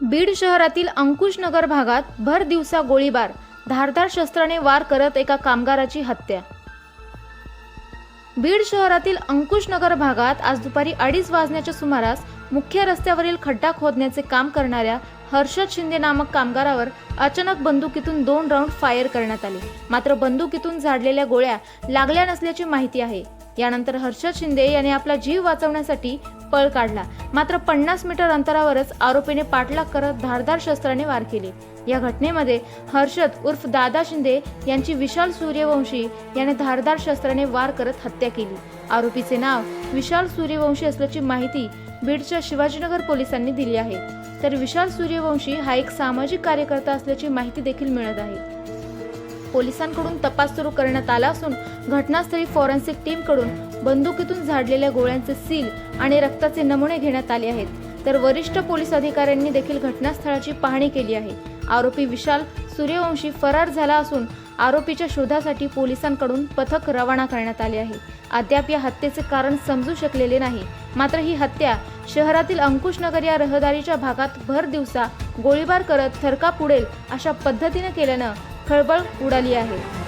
बीड शहरातील अंकुशनगर भागात भर दिवसा गोळीबार. धारदार शस्त्राने वार करत एका कामगाराची हत्या. बीड शहरातील अंकुशनगर भागात आज दुपारी अडीच वाजण्याच्या सुमारास मुख्य रस्त्यावरील खड्डा खोदण्याचे काम करणाऱ्या हर्षद शिंदे नामक कामगारावर अचानक बंदुकीतून दोन राऊंड फायर करण्यात आले. मात्र बंदुकीतून झाडलेल्या गोळ्या लागल्या नसल्याची माहिती आहे. यानंतर हर्षद शिंदे याने आपला जीव वाचवण्यासाठी पळ काढला. मात्र पन्नास मीटर अंतरावरच आरोपीने पाठलाग करत धारदार शस्त्राने वार केले. या घटनेमध्ये हर्षद उर्फ दादा शिंदे यांची विशाल सूर्यवंशी याने धारदार शस्त्राने वार करत हत्या केली. आरोपीचे नाव विशाल सूर्यवंशी असल्याची माहिती बीडच्या शिवाजीनगर पोलिसांनी दिली आहे. तर विशाल सूर्यवंशी हा एक सामाजिक कार्यकर्ता असल्याची माहिती देखील मिळत आहे. पोलिसांकडून तपास सुरू करण्यात आला असून घटनास्थळी फॉरेन्सिक टीमकडून बंदुकीतून झाडलेल्या गोळ्यांचे सील आणि रक्ताचे नमुने घेण्यात आले आहेत. तर वरिष्ठ पोलीस अधिकाऱ्यांनी देखील घटनास्थळाची पाहणी केली आहे. आरोपी विशाल सूर्यवंशी फरार झाला असून आरोपीच्या शोधासाठी पोलिसांकडून पथक रवाना करण्यात आले आहे. अद्याप या हत्येचे कारण समजू शकलेले नाही. मात्र ही हत्या शहरातील अंकुशनगर या रहदारीच्या भागात भर दिवसा गोळीबार करत थरका पुढेल अशा पद्धतीने केल्यानं खळबळ उडाली आहे.